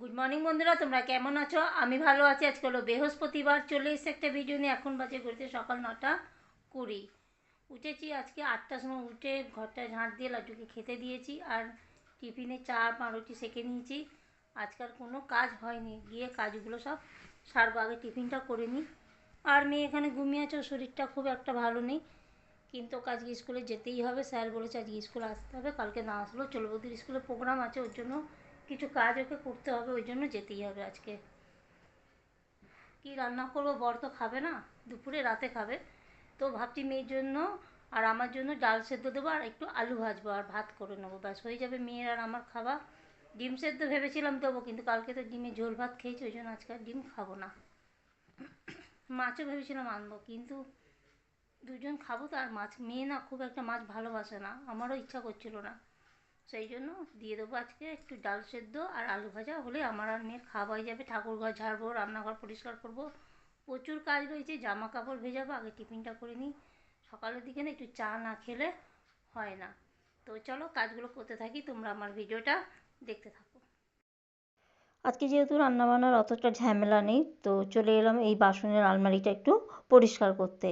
Good morning বন্ধুরা, তোমরা কেমন আছো? আমি ভালো আছি। আজকে হলো বৃহস্পতিবার চলে এসে একটা ভিডিও নিয়ে এখন বাজে ঘুরতে সকাল নটা কুড়ি। উঠেছি আজকে আটটার সময় উঠে ঘরটা ঝাঁট দিয়ে লাড্ডুকে খেতে দিয়েছি আর টিফিনে চা, পাউরুটি সেঁকে নিয়েছি। আজকাল কোনো কাজ হয়নি। গিয়ে কাজগুলো সব সারবো, আগে টিফিনটা করে নিই। আর মেয়ে এখানে ঘুমিয়ে আছে শরীরটা খুব একটা ভালো নেই। কিন্তু ওকে আজকে স্কুলে যেতেই হবে। স্যার বলেছে আজকে স্কুলে আসতে হবে, কালকে না আসলেও চলবে। ওদের স্কুলে প্রোগ্রাম আছে, ওর জন্য কিছু কাজ ওকে করতে হবে, ওই জন্য যেতেই হবে আজকে। কি রান্না করব? বর তো খাবে না, দুপুরে, রাতে খাবে। তো ভাবছি মেয়ের জন্য আর আমার জন্য ডাল সেদ্ধ দেবো আর একটু আলু ভাজবো আর ভাত করে নেব। ব্যাস, হয়ে যাবে মেয়ের আর আমার খাওয়া। ডিম সেদ্ধ ভেবেছিলাম দেবো, কিন্তু কালকে তো ডিমে ঝোল ভাত খেয়েছি, ওই জন্য আজকে ডিম খাব না। মাছও ভেবেছিলাম আনব, কিন্তু দুজন খাব তো, আর মাছ, মেয়ে না খুব একটা মাছ ভালোবাসে না, আমারও ইচ্ছা করছিল না। সেই জন্য দিয়ে দেবো আজকে একটু ডাল সেদ্ধ আর আলু ভাজা। হলে আমার আর মেয়ের খাওয়া হয়ে যাবে। ঠাকুর ঘর ঝাড়বো, রান্নাঘর পরিষ্কার করব। প্রচুর কাজ রয়েছে, জামা কাপড় ভেজাবো, আগে টিফিনটা করে নিই। সকালের দিকে না একটু চা না খেলে হয় না। তো চলো কাজগুলো করতে থাকি, তোমরা আমার ভিডিওটা দেখতে থাকো। আজকে যেহেতু রান্নাবান্নার অতটা ঝামেলা নেই, তো চলে এলাম এই বাসনের আলমারিটা একটু পরিষ্কার করতে।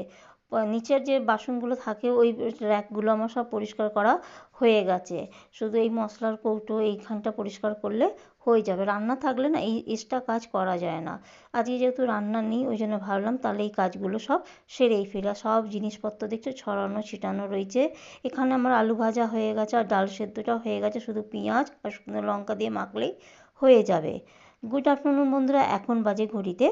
নিচের যে বাসনগুলো থাকে, ওই র্যাকগুলো আমার সব পরিষ্কার করা হয়ে গেছে। শুধু এই মশলার কৌটো এইখানটা পরিষ্কার করলে হয়ে যাবে। রান্না থাকলে না এই এক্সট্রা কাজ করা যায় না। আজকে যেহেতু রান্না নেই, ওই জন্য ভাবলাম তাহলে এই কাজগুলো সব সেরেই ফেলা। সব জিনিসপত্র দেখছ, ছড়ানো, ছিটানো রয়েছে। এখানে আমার আলু ভাজা হয়ে গেছে আর ডাল সেদ্ধটা হয়ে গেছে। শুধু পেঁয়াজ আর শুকনো লঙ্কা দিয়ে মাখলেই হয়ে যাবে। গুড আফটারনুন বন্ধুরা, এখন বাজে ঘড়িতে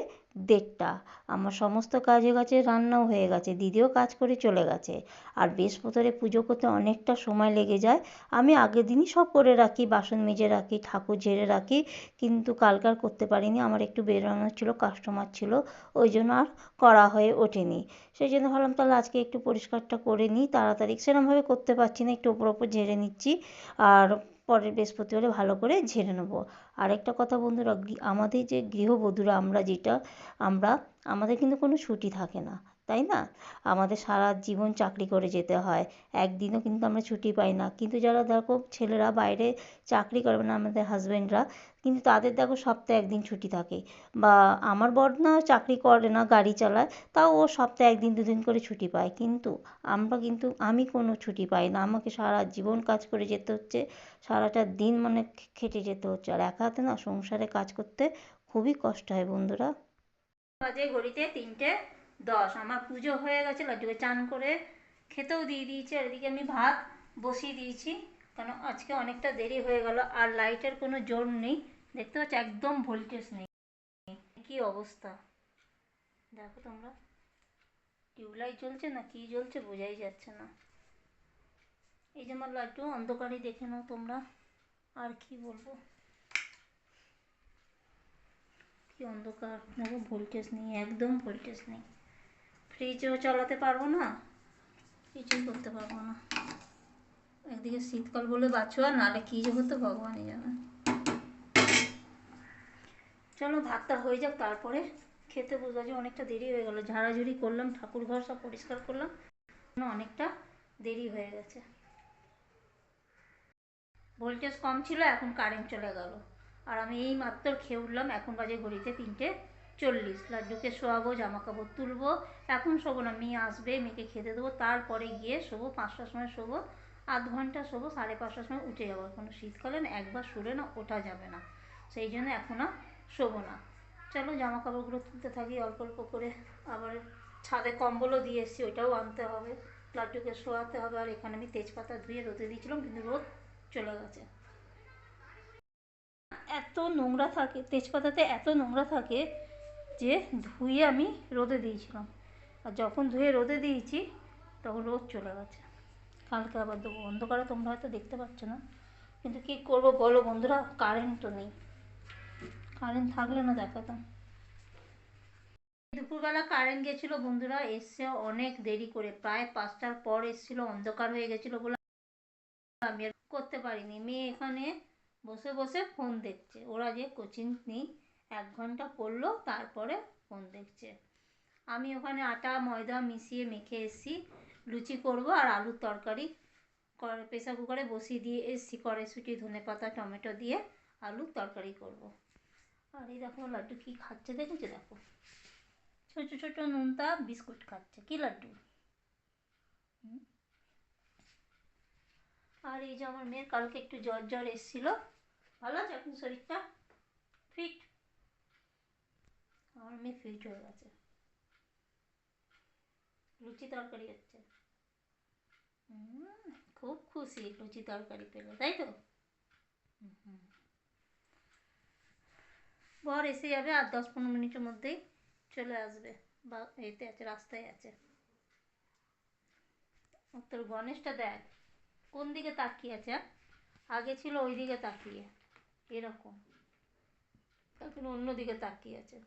দেড়টা। আমার সমস্ত কাজে গেছে রান্নাও হয়ে গেছে, দিদিও কাজ করে চলে গেছে। আর বৃহস্পতিবারে পুজো করতে অনেকটা সময় লেগে যায়। আমি আগের দিনই সব করে রাখি, বাসন মেজে রাখি, ঠাকুর ঝেড়ে রাখি, কিন্তু কালকার করতে পারিনি। আমার একটু বেরোনোর ছিল, কাস্টমার ছিল, ওই জন্য আর করা হয়ে ওঠেনি। সেই জন্য ভাবলাম তাহলে আজকে একটু পরিষ্কারটা করে নিই, তাড়াতাড়ি। সেরকমভাবে করতে পারছি না, একটু ওপর ওপর ঝেড়ে নিচ্ছি। আর পরের বৃহস্পতিবারে ভালো করে ঝেড়ে নেব। আরেকটা কথা বন্ধুরা আমাদের যে গৃহবধূরা, আমরা যেটা, আমরা, আমাদের কিন্তু কোনো ছুটি থাকে না। তাই না? আমাদের সারা জীবন চাকরি করে যেতে হয়। একদিনও কিন্তু আমরা ছুটি পাই না। কিন্তু যারা দেখো ছেলেরা বাইরে চাকরি করে না, আমাদের হাজব্যান্ডরা কিন্তু তাদের দেখো সপ্তাহে একদিন ছুটি থাকে। বা আমার বর না চাকরি করে না গাড়ি চালায়, তাও ও সপ্তাহে একদিন, দুদিন করে ছুটি পায়। কিন্তু আমরা কিন্তু, আমি কোনো ছুটি পাই না। আমাকে সারা জীবন কাজ করে যেতে হচ্ছে, সারাটা দিন মানে খেটে যেতে হচ্ছে। আর একা হাতে না সংসারে কাজ করতে খুবই কষ্ট হয় বন্ধুরা। বাজে ঘড়িতে তিনটে দশ, আমার পুজো হয়ে গেছে লাড্ডুকে চান করে খেতেও দিয়ে দিয়েছি, আর এদিকে আমি ভাত বসিয়ে দিয়েছি, কেন আজকে অনেকটা দেরি হয়ে গেল, আর লাইটের কোনো জোর নেই, দেখতে পাচ্ছ একদম ভোল্টেজ নেই। কি অবস্থা? দেখো তোমরা, টিউবলাইট জ্বলছে না কি জ্বলছে বোঝাই যাচ্ছে না। এই যে আমার লাড্ডু অন্ধকারই দেখে নাও তোমরা, আর কি বলব? কি অন্ধকার, দেখো ভোল্টেজ নেই, একদম ভোল্টেজ নেই। ফ্রিজও চালাতে পারব না কিছুই করতে পারব না। একদিকে শীতকাল বলে বাঁচো আর নাহলে কী যে হতো ভগবানই জানে। চলো, ভাতটা হয়ে যাক, তারপরে খেতে বোঝা যে অনেকটা দেরি হয়ে গেলো, ঝাড়াঝুড়ি করলাম, ঠাকুর ঘর সব পরিষ্কার করলাম অনেকটা দেরি হয়ে গেছে। ভোল্টেজ কম ছিল, এখন কারেন্ট চলে গেল। আর আমি এই মাত্র খেয়ে উঠলাম, এখন বাজে ঘড়িতে তিনটে চল্লিশ। লাড্ডুকে শোয়াবো জামা কাপড় তুলবো। এখন শোবো না, মেয়ে আসবে, মেয়েকে খেতে দেবো। তারপরে গিয়ে শোবো, পাঁচটার সময় শোবো। আধ ঘণ্টা শোবো, সাড়ে পাঁচটার সময় উঠে যাব। কোনো শীতকালে না, একবার শুলে না, ওঠা যাবে না। সেই জন্য এখন আর শোবো না। চলো জামা কাপড়গুলো তুলতে থাকি, অল্প অল্প করে। আবার ছাদে কম্বলও দিয়ে এসেছি, ওইটাও আনতে হবে। লাড্ডুকে শোয়াতে হবে। আর এখানে আমি তেজপাতা ধুয়ে রোদে দিয়েছিলাম, কিন্তু রোদ চলে গেছে। এত নোংরা থাকে, তেজপাতাতে এত নোংরা থাকে যে ধুয়ে আমি রোদে দিয়েছিলাম। আর যখন ধুয়ে রোদে দিয়েছি, তখন রোদ চলে গেছে। কালকে আবার দেবো। অন্ধকারে তোমরা হয়তো দেখতে পাচ্ছ না। কিন্তু কী করব বলো বন্ধুরা? কারেন্ট তো নেই। কারেন্ট থাকলে না দেখাতাম। দুপুরবেলা কারেন্ট গেছিল বন্ধুরা এসছে অনেক দেরি করে। প্রায় পাঁচটার পর এসেছিল, অন্ধকার হয়ে গেছিল বলে আমি আর করতে পারিনি। মেয়ে এখানে বসে বসে ফোন দেখছে। ওরা যে কোচিং নেই এক ঘণ্টা পড়ল, তারপরে ফোন দেখছে। আমি ওখানে আটা, ময়দা মিশিয়ে মেখে এসেছি, লুচি করব আর আলুর তরকারি। প্রেসার কুকারে বসিয়ে দিয়ে এসেছি, কড়াইশুঁটি, ধনে পাতা, টমেটো দিয়ে আলুর তরকারি করব। আর এই দেখো লাড্ডু কি খাচ্ছে, দেখেছ? দেখো। ছোটো ছোটো নুনতা বিস্কুট খাচ্ছে, কি লাড্ডু? আর এই যে আমার মেয়ের কালকে একটু জ্বর জ্বর এসেছিল। ভালো আছে এখন শরীরটা? ফিট আমার মেয়ে ফিট হয়ে গেছে লুচি তরকারি হচ্ছে। খুব খুশি লুচি তরকারি পেলে, তাই তো। বর এসে যাবে আর দশ পনেরো মিনিটের মধ্যেই চলে আসবে। বা এতে আছে, রাস্তায় আছে। তোর গণেশটা দেখ, কোন দিকে তাকিয়ে আছে? আগে ছিল ওই দিকে তাকিয়ে, এরকম। এখন অন্য দিকে তাকিয়ে আছে।